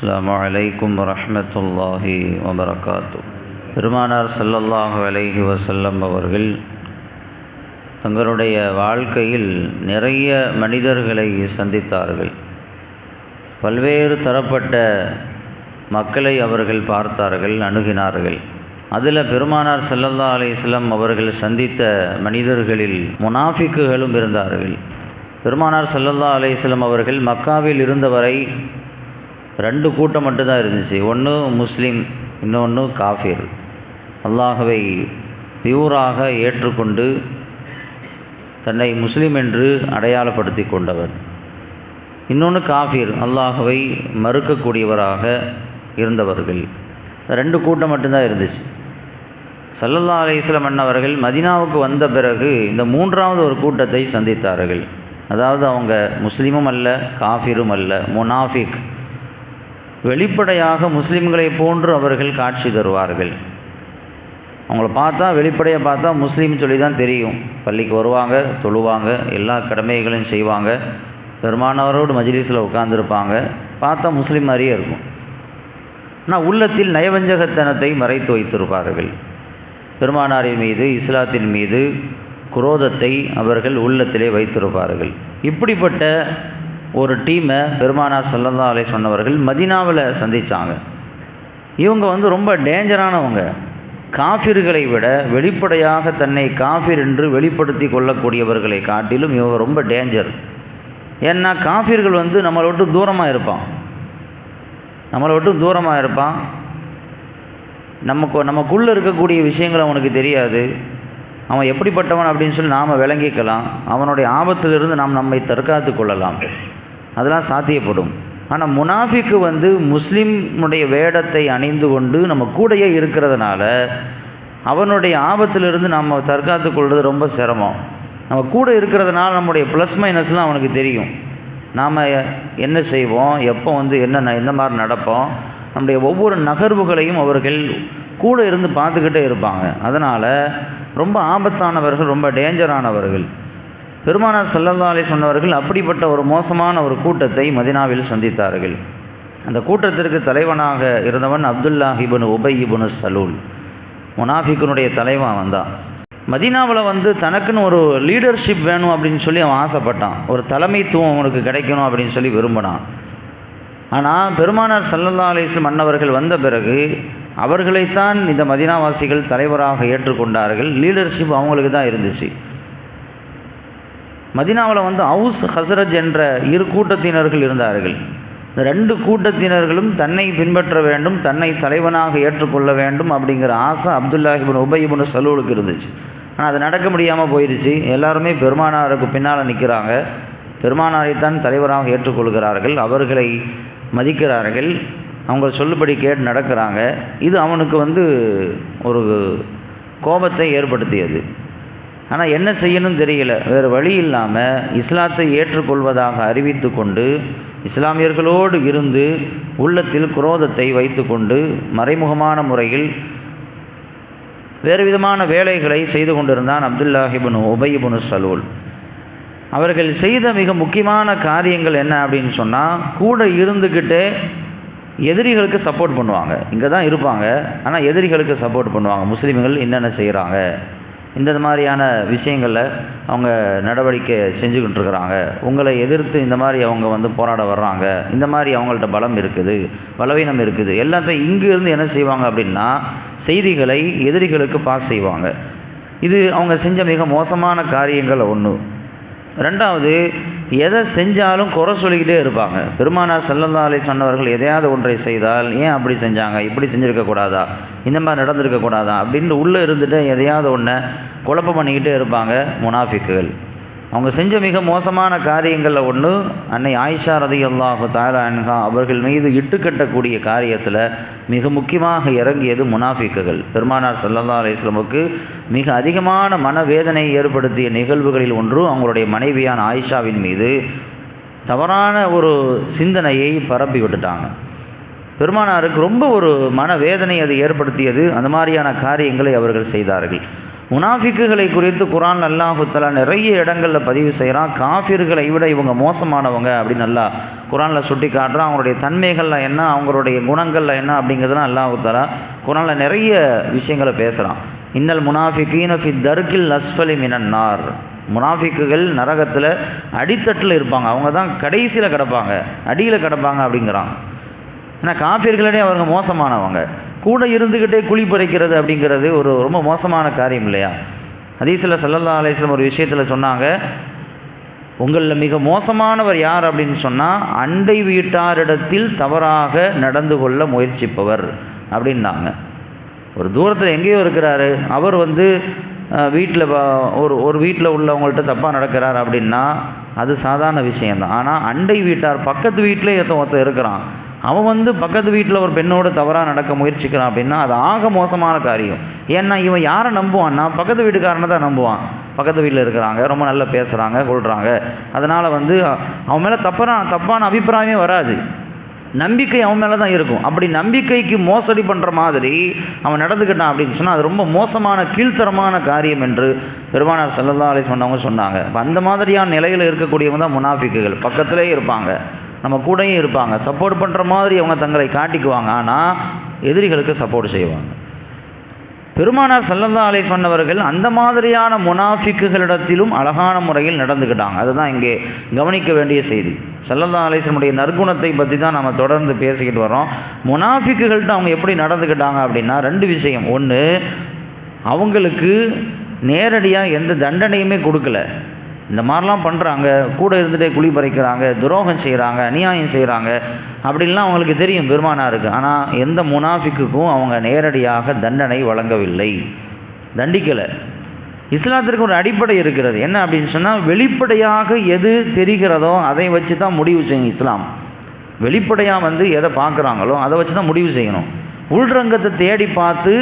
அஸ்லாம் வலைக்கும் வரமத்துல்லாஹி வபரகாத்து பெருமானார் சல்லல்லாஹு அலைஹி வசல்லம் அவர்கள் தங்களுடைய வாழ்க்கையில் நிறைய மனிதர்களை சந்தித்தார்கள். பல்வேறு தரப்பட்ட மக்களை அவர்கள் பார்த்தார்கள் அணுகினார்கள். அதில் பெருமானார் செல்லல்லா அலிஸ்லம் அவர்கள் சந்தித்த மனிதர்களில் முனாஃபிக்குகளும் இருந்தார்கள். பெருமானார் செல்லல்லா அலிஸ்லம் அவர்கள் மக்காவில் இருந்தவரை ரெண்டு கூட்டம் மட்டும்தான் இருந்துச்சு. ஒன்று முஸ்லீம் இன்னொன்று காஃபிர். அல்லாஹவை பியூராக ஏற்றுக்கொண்டு தன்னை முஸ்லீம் என்று அடையாளப்படுத்தி கொண்டவர். இன்னொன்று காஃபிர் அல்லாஹவை மறுக்கக்கூடியவராக இருந்தவர்கள். ரெண்டு கூட்டம் மட்டும்தான் இருந்துச்சு. சல்லல்லா அலிஸ்லம் அண்ணவர்கள் மதினாவுக்கு வந்த பிறகு இந்த மூன்றாவது ஒரு கூட்டத்தை சந்தித்தார்கள். அதாவது அவங்க முஸ்லீமும் அல்ல காஃபிரும் அல்ல முனாஃபிக். வெளிப்படையாக முஸ்லீம்களை போன்று அவர்கள் காட்சி தருவார்கள். அவங்கள பார்த்தா வெளிப்படையாக பார்த்தா முஸ்லீம் சொல்லி தான் தெரியும். பள்ளிக்கு வருவாங்க தொழுவாங்க எல்லா கடமைகளையும் செய்வாங்க. பெருமானவரோடு மஜ்லிஸில் உட்காந்துருப்பாங்க பார்த்தா முஸ்லீம் மாதிரியே இருக்கும். ஆனால் உள்ளத்தில் நயவஞ்சகத்தனத்தை மறைத்து வைத்திருப்பார்கள். பெருமானாரின் மீது இஸ்லாத்தின் மீது குரோதத்தை அவர்கள் உள்ளத்திலே வைத்திருப்பார்கள். இப்படிப்பட்ட ஒரு டீமை பெருமானார் சல்லல்லா அலை சொன்னவர்கள் மதினாவில் சந்தித்தாங்க இவங்க வந்து ரொம்ப டேஞ்சரானவங்க. காஃபிர்களை விட வெளிப்படையாக தன்னை காஃபிர் என்று வெளிப்படுத்தி கொள்ளக்கூடியவர்களை காட்டிலும் இவங்க ரொம்ப டேஞ்சர். ஏன்னா காஃபிர்கள் வந்து நம்மளை விட்டு தூரமாக இருப்பான். நம்மளை விட்டு தூரமாக இருப்பான். நமக்கு நமக்குள்ளே இருக்கக்கூடிய விஷயங்கள் அவனுக்கு தெரியாது. அவன் எப்படிப்பட்டவன் அப்படின்னு சொல்லி நாம் விளங்கிக்கலாம். அவனுடைய ஆபத்திலிருந்து நாம் நம்மை தற்காத்து கொள்ளலாம். அதெல்லாம் சாத்தியப்படும். ஆனால் முனாஃபிக்கு வந்து முஸ்லீமுடைய வேடத்தை அணிந்து கொண்டு நம்ம கூடையே இருக்கிறதுனால அவனுடைய ஆபத்திலிருந்து நம்ம தற்காத்து கொள்வது ரொம்ப சிரமம். நம்ம கூட இருக்கிறதுனால நம்முடைய ப்ளஸ் மைனஸ்லாம் அவனுக்கு தெரியும். நாம் என்ன செய்வோம் எப்போ வந்து என்ன எந்த மாதிரி நடப்போம் நம்முடைய ஒவ்வொரு நகர்வுகளையும் அவர்கள் கூட இருந்து பார்த்துக்கிட்டே இருப்பாங்க. அதனால் ரொம்ப ஆபத்தானவர்கள் ரொம்ப டேஞ்சரானவர்கள் பெருமானார் சல்லல்லா அலி சொன்னவர்கள் அப்படிப்பட்ட ஒரு மோசமான ஒரு கூட்டத்தை மதினாவில் சந்தித்தார்கள். அந்த கூட்டத்திற்கு தலைவனாக இருந்தவன் அப்துல்லா ஹிபனு உபை இபனு சலூல். முனாஃபிக்கனுடைய தலைவன் வந்தான் மதினாவில் வந்து தனக்குன்னு ஒரு லீடர்ஷிப் வேணும் அப்படின்னு சொல்லி அவன் ஆசைப்பட்டான். ஒரு தலைமைத்துவம் அவனுக்கு கிடைக்கணும் அப்படின்னு சொல்லி விரும்பினான். ஆனால் பெருமானார் சல்லல்லா அலிஸ்லம் மன்னவர்கள் வந்த பிறகு அவர்களைத்தான் இந்த மதினாவாசிகள் தலைவராக ஏற்றுக்கொண்டார்கள். லீடர்ஷிப் அவங்களுக்கு தான் இருந்துச்சு. மதினாவில் வந்து அவுஸ் ஹசரஜ் என்ற இரு கூட்டத்தினர்கள் இருந்தார்கள். ரெண்டு கூட்டத்தினர்களும் தன்னை பின்பற்ற வேண்டும் தன்னை தலைவனாக ஏற்றுக்கொள்ள வேண்டும் அப்படிங்கிற ஆசை அப்துல்லாஹிபின் உபயிபின் சலூலுக்கு இருந்துச்சு. ஆனால் அது நடக்க முடியாமல் போயிடுச்சு எல்லாருமே பெருமானாருக்கு பின்னால் நிற்கிறாங்க பெருமானாரைத்தான் தலைவராக ஏற்றுக்கொள்கிறார்கள். அவர்களை மதிக்கிறார்கள். அவங்க சொல்லுபடி கேட்டு நடக்கிறாங்க. இது அவனுக்கு வந்து ஒரு கோபத்தை ஏற்படுத்தியது. ஆனால் என்ன செய்யணும் தெரியல. வேறு வழி இல்லாமல் இஸ்லாத்தை ஏற்றுக்கொள்வதாக அறிவித்து கொண்டு இஸ்லாமியர்களோடு இருந்து உள்ளத்தில் குரோதத்தை வைத்து கொண்டு மறைமுகமான முறையில் வேறு விதமான வேலைகளை செய்து கொண்டிருந்தான் அப்துல்லாஹிபுன் உபயிபுனு சலூல். அவர்கள் செய்த மிக முக்கியமான காரியங்கள் என்ன அப்படின்னு சொன்னால் கூட இருந்துக்கிட்டே எதிரிகளுக்கு சப்போர்ட் பண்ணுவாங்க. இங்கே தான் இருப்பாங்க. ஆனால் எதிரிகளுக்கு சப்போர்ட் பண்ணுவாங்க. முஸ்லீம்கள் என்னென்ன செய்கிறாங்க இந்த மாதிரியான விஷயங்களில் அவங்க நடவடிக்கை செஞ்சுக்கிட்டு இருக்கிறாங்க உங்களை எதிர்த்து இந்த மாதிரி அவங்க வந்து போராட வர்றாங்க. இந்த மாதிரி அவங்கள்ட்ட பலம் இருக்குது பலவீனம் இருக்குது. எல்லாத்தையும் இங்கேருந்து என்ன செய்வாங்க அப்படின்னா செய்திகளை எதிரிகளுக்கு பாஸ் செய்வாங்க. இது அவங்க செஞ்ச மிக மோசமான காரியங்கள் ஒன்று ரெண்டாவது எதை செஞ்சாலும் குறை சொல்லிக்கிட்டே இருப்பாங்க. பெருமானார் செல்லல்லா சொன்னவர்கள் எதையாவது ஒன்றை செய்தால் ஏன் அப்படி செஞ்சாங்க? இப்படி செஞ்சுருக்கக்கூடாதா இந்த மாதிரி நடந்திருக்கக்கூடாதா அப்படின்ட்டு உள்ளே இருந்துட்டு எதையாவது ஒன்றை குழப்பம் பண்ணிக்கிட்டே இருப்பாங்க முனாஃபிக்குகள். அவங்க செஞ்ச மிக மோசமான காரியங்களில் ஒன்று அன்னை ஆயிஷா ரதி அல்லாஹு தாலா அவர்கள் மீது இட்டுக்கட்டக்கூடிய காரியத்தில் மிக முக்கியமாக இறங்கியது முனாஃபிக்குகள். பெருமானார் சல்லல்லா அலிஸ்லமுக்கு மிக அதிகமான மனவேதனை ஏற்படுத்திய நிகழ்வுகளில் ஒன்று அவங்களுடைய மனைவியான ஆயிஷாவின் மீது தவறான ஒரு சிந்தனையை பரப்பி விட்டுட்டாங்க. பெருமானாருக்கு ரொம்ப ஒரு மனவேதனை அது ஏற்படுத்தியது. அந்த மாதிரியான காரியங்களை அவர்கள் செய்தார்கள். முனாஃபிக்குகளை குறித்து குரான் அல்லாஹுத்தலா நிறைய இடங்களில் பதிவு செய்கிறான் காஃபிர்களை விட இவங்க மோசமானவங்க அப்படின்னு நல்லா குரானில் சுட்டி காட்டுறான். அவங்களுடைய தன்மைகளில் என்ன அவங்களுடைய குணங்களில் என்ன அப்படிங்கிறதுலாம் அல்லாஹுத்தலா குரானில் நிறைய விஷயங்களை பேசுகிறான் இன்னல் முனாஃபிகீன ஃபி தர்கில் அஸ்ஃபலி மினன்னார் முனாஃபிக்குகள் நரகத்தில் அடித்தட்டில் இருப்பாங்க. அவங்க தான் கடைசியில் கிடப்பாங்க. அடியில் கிடப்பாங்க அப்படிங்கிறான். ஏன்னா காஃபிர்களிடையே அவங்க மோசமானவங்க. கூட இருந்துக்கிட்டே குழி பறிக்கிறது அப்படிங்கிறது ஒரு ரொம்ப மோசமான காரியம் இல்லையா? ஹதீஸில் சல்லல்லா அலிஸ்லம் ஒரு விஷயத்தில் சொன்னாங்க உங்களில் மிக மோசமானவர் யார்? அப்படின்னு சொன்னால் அண்டை வீட்டாரிடத்தில் தவறாக நடந்து கொள்ள முயற்சிப்பவர். அப்படின்னாங்க. ஒரு தூரத்தில் எங்கேயோ இருக்கிறாரு. அவர் வந்து வீட்டில் ஒரு ஒரு வீட்டில் உள்ளவங்கள்ட்ட தப்பாக நடக்கிறார் அப்படின்னா அது சாதாரண விஷயம்தான். ஆனால் அண்டை வீட்டார் பக்கத்து வீட்டிலே ஒருத்தன் ஒருத்தன் இருக்கிறான். அவன் வந்து பக்கத்து வீட்டில் ஒரு பெண்ணோடு தவறாக நடக்க முயற்சிக்கிறான் அப்படின்னா அது ஆக மோசமான காரியம். ஏன்னா இவன் யாரை நம்புவான்னா பக்கத்து வீட்டுக்காரனை தான் நம்புவான். பக்கத்து வீட்டில் இருக்கிறாங்க ரொம்ப நல்லா பேசுகிறாங்க கொள்கிறாங்க அதனால் வந்து அவன் மேலே தப்பான தப்பான அபிப்பிராயமே வராது. நம்பிக்கை அவன் மேலே தான் இருக்கும். அப்படி நம்பிக்கைக்கு மோசடி பண்ணுற மாதிரி அவன் நடந்துக்கிட்டான் அப்படின்னு சொன்னால் அது ரொம்ப மோசமான கீழ்த்தரமான காரியம் என்று பெருமானார் செல்லல்லா சொன்னவங்க சொன்னாங்க. அந்த மாதிரியான நிலையில் இருக்கக்கூடியவங்க தான் முனாஃபிக்குகள். பக்கத்திலே இருப்பாங்க. நம்ம கூடயும் இருப்பாங்க. சப்போர்ட் பண்ணுற மாதிரி அவங்க தங்களை காட்டிக்குவாங்க. ஆனால் எதிரிகளுக்கு சப்போர்ட் செய்வாங்க. பெருமானார் சல்லல்லா அலை சொன்னவர்கள் அந்த மாதிரியான முனாஃபிக்குகளிடத்திலும் அழகான முறையில் நடந்துக்கிட்டாங்க. அதுதான் இங்கே கவனிக்க வேண்டிய செய்தி. சல்லல்லா அலிஸ்லமுடைய நற்குணத்தை பற்றி தான் நம்ம தொடர்ந்து பேசிக்கிட்டு வரோம் முனாஃபிக்குகள்கிட்ட அவங்க எப்படி நடந்துக்கிட்டாங்க அப்படின்னா ரெண்டு விஷயம். ஒன்று அவங்களுக்கு நேரடியாக எந்த தண்டனையுமே கொடுக்கல. இந்த மாதிரிலாம் பண்ணுறாங்க கூட இருந்துகிட்டே குழி பறிக்கிறாங்க துரோகம் செய்கிறாங்க அநியாயம் செய்கிறாங்க அப்படின்லாம் அவங்களுக்கு தெரியும் பெருமானாருக்கு. ஆனால் எந்த முனாஃபிக்குக்கும் அவங்க நேரடியாக தண்டனை வழங்கவில்லை. தண்டிக்கலை. இஸ்லாத்திற்கு ஒரு அடிப்படை இருக்கிறது. என்ன அப்படின்னு சொன்னால் வெளிப்படையாக எது தெரிகிறதோ அதை வச்சு தான் முடிவு செய்யும் இஸ்லாம். வெளிப்படையாக வந்து எதை பார்க்குறாங்களோ அதை வச்சு தான் முடிவு செய்யணும். உள்ரங்கத்தை தேடி பார்த்து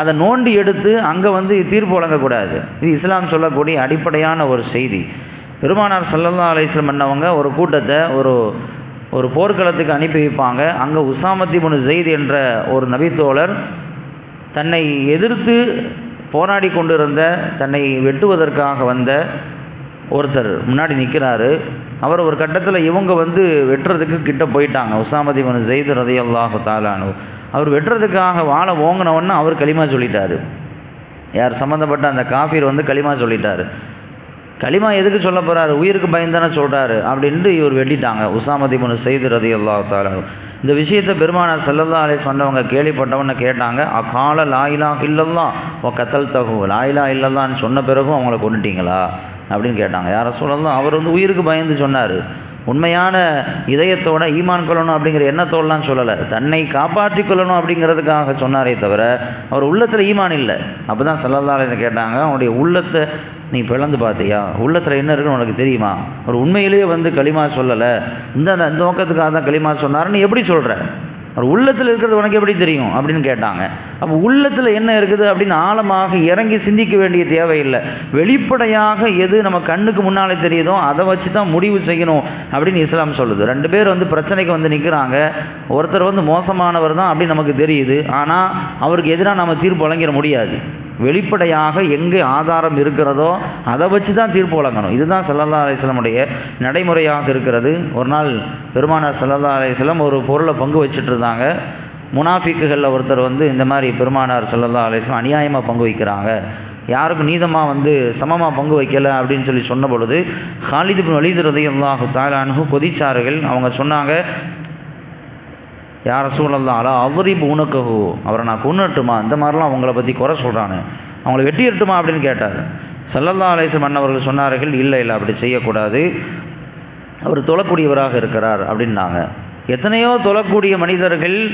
அதை நோண்டி எடுத்து அங்கே வந்து தீர்ப்பு வழங்கக்கூடாது. இது இஸ்லாம் சொல்லக்கூடிய அடிப்படையான ஒரு செய்தி. பெருமானார் சல்லல்லா அலிஸ்லம் பண்ணவங்க ஒரு கூட்டத்தை ஒரு ஒரு போர்க்களத்துக்கு அனுப்பி வைப்பாங்க. அங்கே உசாமத்தி முனு ஜெயித் என்ற ஒரு நபித்தோழர் தன்னை எதிர்த்து போராடி கொண்டிருந்த தன்னை வெட்டுவதற்காக வந்த ஒருத்தர் முன்னாடி நிற்கிறாரு அவர் ஒரு கட்டத்தில் இவங்க வந்து வெட்டுறதுக்கு கிட்ட போயிட்டாங்க. உசாமதி மனு ஜெயித் ரதையல்லாஹு தாலானு அவர் வெட்டுறதுக்காக வாழை ஓங்கினவொன்னு அவர் களிமா சொல்லிட்டார். யார் சம்மந்தப்பட்ட அந்த காஃபீர் வந்து களிமா சொல்லிட்டார். களிமா எதுக்கு சொல்ல போகிறாரு உயிருக்கு பயந்தானே சொல்கிறாரு அப்படின்ட்டு இவர் வெட்டிட்டாங்க. உசாமதி மனு செய்து ரதி இந்த விஷயத்தை பெருமானார் செல்லல்லா அலை சொன்னவங்க கேள்விப்பட்டவன்னு கேட்டாங்க அக்கால லாயிலா இல்லல்லா ஓ கத்தல் தகு லாயிலா இல்லல்லான்னு சொன்ன பிறகும் அவங்கள கொண்டுட்டீங்களா அப்படின்னு கேட்டாங்க. யாரை சொல்லலாம் அவர் வந்து உயிருக்கு பயந்து சொன்னார். உண்மையான இதயத்தோட ஈமான் கொள்ளணும் அப்படிங்கிற எண்ணத்தோடலாம் சொல்லலை. தன்னை காப்பாற்றி கொள்ளணும் அப்படிங்கிறதுக்காக சொன்னாரே தவிர அவர் உள்ளத்தில் ஈமான் இல்லை. அப்போ தான் செல்லல்லாலே கேட்டாங்க அவனுடைய உள்ளத்தை நீ பிளந்து பார்த்தியா? உள்ளத்தில் என்ன இருக்குன்னு உனக்கு தெரியுமா? அவர் உண்மையிலேயே வந்து களிமா சொல்லலை. இந்த நோக்கத்துக்காக தான் களிமா சொன்னாருன்னு எப்படி சொல்கிற அவர் உள்ளத்தில் இருக்கிறது உனக்கு எப்படி தெரியும் அப்படின்னு கேட்டாங்க. அப்போ உள்ளத்தில் என்ன இருக்குது அப்படின்னு ஆழமாக இறங்கி சிந்திக்க வேண்டிய தேவையில்லை. வெளிப்படையாக எது நம்ம கண்ணுக்கு முன்னாலே தெரியுதோ அதை வச்சு தான் முடிவு செய்யணும் அப்படின்னு இஸ்லாம் சொல்லுது. ரெண்டு பேர் வந்து பிரச்சனைக்கு வந்து நிற்கிறாங்க ஒருத்தர் வந்து மோசமானவர் தான் அப்படின்னு நமக்கு தெரியுது. ஆனால் அவருக்கு எதிராக நம்ம தீர்ப்பு வழங்கிட முடியாது. வெளிப்படையாக எங்கே ஆதாரம் இருக்கிறதோ அதை வச்சு தான் தீர்ப்பு வழங்கணும். இதுதான் சல்லல்லா அலிஸ்லமுடைய நடைமுறையாக இருக்கிறது. ஒரு நாள் பெருமானார் சல்லல்லா அலிஸ்லம் ஒரு பொருளை பங்கு வச்சுட்டு இருந்தாங்க. முனாஃபிக்குகளில் ஒருத்தர் வந்து இந்த மாதிரி பெருமானார் சல்லல்லா அலிஸ்லம் அநியாயமாக பங்கு வைக்கிறாங்க. யாருக்கும் நீதமாக வந்து சமமாக பங்கு வைக்கலை அப்படின்னு சொல்லி சொன்ன பொழுது ஹாலிதுபின் பின் வலிது தாலானு கொதிச்சார்கள் அவங்க சொன்னாங்க யார் சூழல்லாம் அலா அவரிப்பு உனக்கஹு. அவரை நான் கொண்டுட்டுமா இந்த மாதிரிலாம் அவங்கள பற்றி குறை சொல்கிறானு அவங்கள வெட்டிடட்டுமா அப்படின்னு கேட்டார். சல்லல்லா அலேசம் அண்ணவர்கள் சொன்னார்கள் இல்லை இல்லை அப்படி செய்யக்கூடாது. அவர் தொழக்கூடியவராக இருக்கிறார் அப்படின்னாங்க. எத்தனையோ தொழக்கூடிய மனிதர்கள்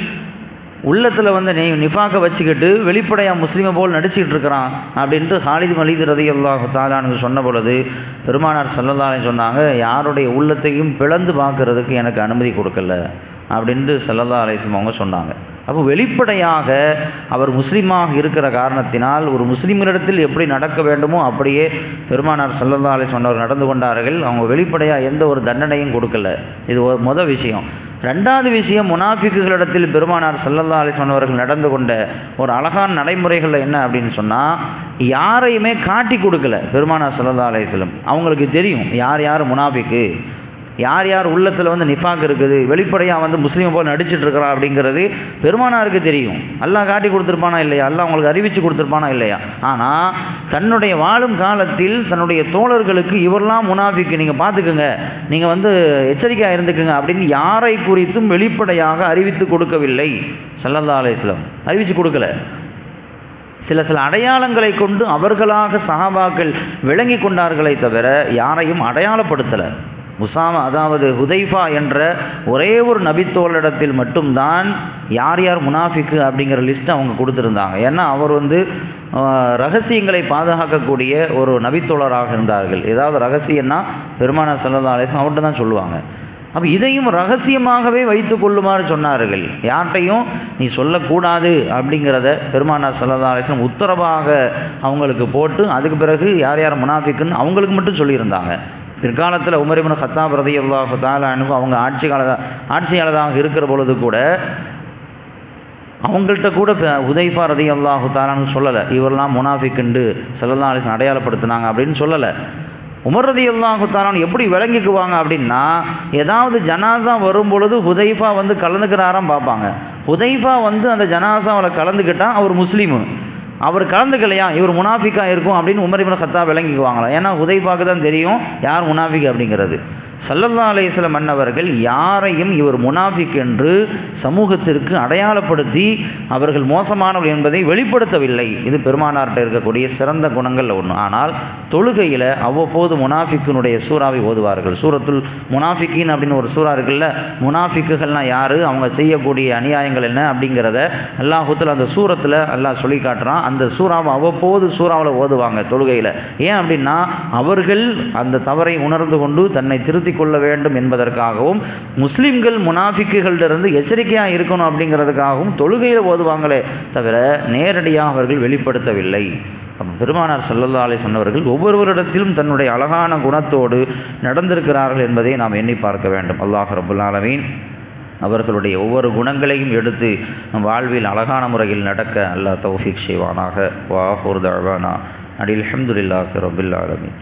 உள்ளத்தில் வந்து நீ நிஃபாக்க வச்சுக்கிட்டு வெளிப்படையாக முஸ்லீமை போல் நடிச்சிக்கிட்டு இருக்கிறான் அப்படின்ட்டு ஹாலித் மலித் ரதி அல்லாஹ் தாலானுக்கு சொன்ன பொழுது பெருமானார் சல்லல்லான்னு சொன்னாங்க யாருடைய உள்ளத்தையும் பிளந்து பார்க்கறதுக்கு எனக்கு அனுமதி கொடுக்கல. அப்படின்ட்டு சல்லல்லா அலிஸ்லம் அவங்க சொன்னாங்க. அப்போ வெளிப்படையாக அவர் முஸ்லீமாக இருக்கிற காரணத்தினால் ஒரு முஸ்லீம்களிடத்தில் எப்படி நடக்க வேண்டுமோ அப்படியே பெருமானார் சல்லல்லா அலி சொன்னவர் நடந்து கொண்டார்கள். அவங்க வெளிப்படையாக எந்த ஒரு தண்டனையும் கொடுக்கல. இது ஒரு மொதல் விஷயம். ரெண்டாவது விஷயம் முனாஃபிக்குகளிடத்தில் பெருமானார் சல்லல்லா அலி சொன்னவர்கள் நடந்து கொண்ட ஒரு அழகான நடைமுறைகளில் என்ன அப்படின்னு சொன்னால் யாரையுமே காட்டி கொடுக்கல பெருமானார் சல்லல்லா அலிஸ்லம் அவங்களுக்கு தெரியும் யார் யார் முனாஃபிக்கு? யார் யார் உள்ளத்தில் வந்து நிஃபாக் இருக்குது வெளிப்படையாக வந்து முஸ்லீம் போல் நடிச்சிட்டு இருக்கிறா அப்படிங்கிறது பெருமானாருக்கு தெரியும். எல்லாம் காட்டி கொடுத்துருப்பானா இல்லையா? எல்லாம் அவங்களுக்கு அறிவித்து கொடுத்துருப்பானா இல்லையா? ஆனால் தன்னுடைய வாழும் காலத்தில் தன்னுடைய தோழர்களுக்கு இவரெல்லாம் முனாஃபிக்கு நீங்கள் பார்த்துக்குங்க நீங்கள் வந்து எச்சரிக்கையாக இருந்துக்குங்க அப்படின்னு யாரை குறித்தும் வெளிப்படையாக அறிவித்து கொடுக்கவில்லை. சல்லல்லா அலையம் அறிவித்து கொடுக்கல. சில சில அடையாளங்களை கொண்டு அவர்களாக சகாபாக்கள் விளங்கி கொண்டார்களே தவிர யாரையும் அடையாளப்படுத்தலை. முசாமா அதாவது ஹுதைஃபா என்ற ஒரே ஒரு நபித்தோளிடத்தில் மட்டும்தான் யார் யார் முனாஃபிக்கு அப்படிங்கிற லிஸ்ட் அவங்க கொடுத்துருந்தாங்க. ஏன்னா அவர் வந்து ரகசியங்களை பாதுகாக்கக்கூடிய ஒரு நபித்தோழராக இருந்தார்கள். ஏதாவது ரகசியம்னா பெருமான செல்லதா அலேசம் அவர்கிட்ட தான் சொல்லுவாங்க. அப்போ இதையும் ரகசியமாகவே வைத்து கொள்ளுமாறு சொன்னார்கள். யார்கிட்டையும் நீ சொல்லக்கூடாது அப்படிங்கிறத பெருமானா செல்லதாலேசன் உத்தரவாக அவங்களுக்கு போட்டு அதுக்கு பிறகு யார் யார் முனாஃபிக்குன்னு அவங்களுக்கு மட்டும் சொல்லியிருந்தாங்க. பிற்காலத்தில் உமரிமன் ஹத்தாப் ரதி அல்லாஹு தாலா அவங்க ஆட்சி கால ஆட்சியாளராக இருக்கிற பொழுது கூட அவங்கள்ட்ட கூட ப- உதைஃபா ரதி அல்லாஹு தாலான்னு சொல்லலை. இவரெல்லாம் முனாஃபிக்குண்டு சல்லல்லா அலிசன் அடையாளப்படுத்தினாங்க அப்படின்னு சொல்லலை. உமர் ரதி அல்லாஹு தாலான் எப்படி விளங்கிக்குவாங்க அப்படின்னா ஏதாவது ஜனாசா வரும் பொழுது ஹுதைஃபா வந்து கலந்துக்கிறாராம் பார்ப்பாங்க. ஹுதைஃபா வந்து அந்த ஜனாசாவில் கலந்துக்கிட்டால் அவர் முஸ்லீமு. அவர் கலந்துக்கலையா இவர் முனாஃபிக்கா இருக்கும் அப்படின்னு உமர் கத்தா விளங்கிக்குவாங்களா? ஏன்னா ஹுதைஃபாக்கு தான் தெரியும் யார் முனாஃபிக் அப்படிங்கிறது. சல்லல்லா அலையம் மன்னவர்கள் யாரையும் இவர் முனாஃபிக் என்று சமூகத்திற்கு அடையாளப்படுத்தி அவர்கள் மோசமானவர்கள் என்பதை வெளிப்படுத்தவில்லை. இது பெருமானார்கிட்ட இருக்கக்கூடிய சிறந்த குணங்கள் ஒன்று ஆனால் தொழுகையில் அவ்வப்போது முனாஃபிக்கினுடைய சூறாவை ஓதுவார்கள். சூரத்துல் முனாஃபிக்கின் அப்படின்னு ஒரு சூறா இருக்குல்ல முனாஃபிக்குகள்னா யார்? அவங்க செய்யக்கூடிய அநியாயங்கள் என்ன அப்படிங்கிறத அல்லாஹூத்தில் அந்த சூரத்தில் எல்லாம் சொல்லி காட்டுறான். அந்த சூறாவை அவ்வப்போது சூறாவில் ஓதுவாங்க தொழுகையில். ஏன் அப்படின்னா அவர்கள் அந்த தவறை உணர்ந்து கொண்டு தன்னை திருத்திக் கொள்ள வேண்டும் என்பதற்காகவும் முஸ்லிம்கள் முனாஃபிக்குகளிலிருந்து எச்சரிக்கையாக இருக்கணும் அப்படிங்கிறதுக்காகவும் தொழுகையில் ஓதுவாங்களே தவிர நேரடியாக அவர்கள் வெளிப்படுத்தவில்லை. பெருமானார் சல்லல்லா அலைஹி சொன்னவர்கள் ஒவ்வொருவரிடத்திலும் தன்னுடைய அழகான குணத்தோடு நடந்திருக்கிறார்கள் என்பதை நாம் எண்ணி பார்க்க வேண்டும். அல்லாஹ் ரபுல் ஆலமீன் அவர்களுடைய ஒவ்வொரு குணங்களையும் எடுத்து நம் வாழ்வில் அழகான முறையில் நடக்க அல்லாஹ் தௌஃபிக் செய்வானாக. வாஹூர் தழ்வானா அடில் அஹமதுல்லாஹ் ரபுல்லாலமீன்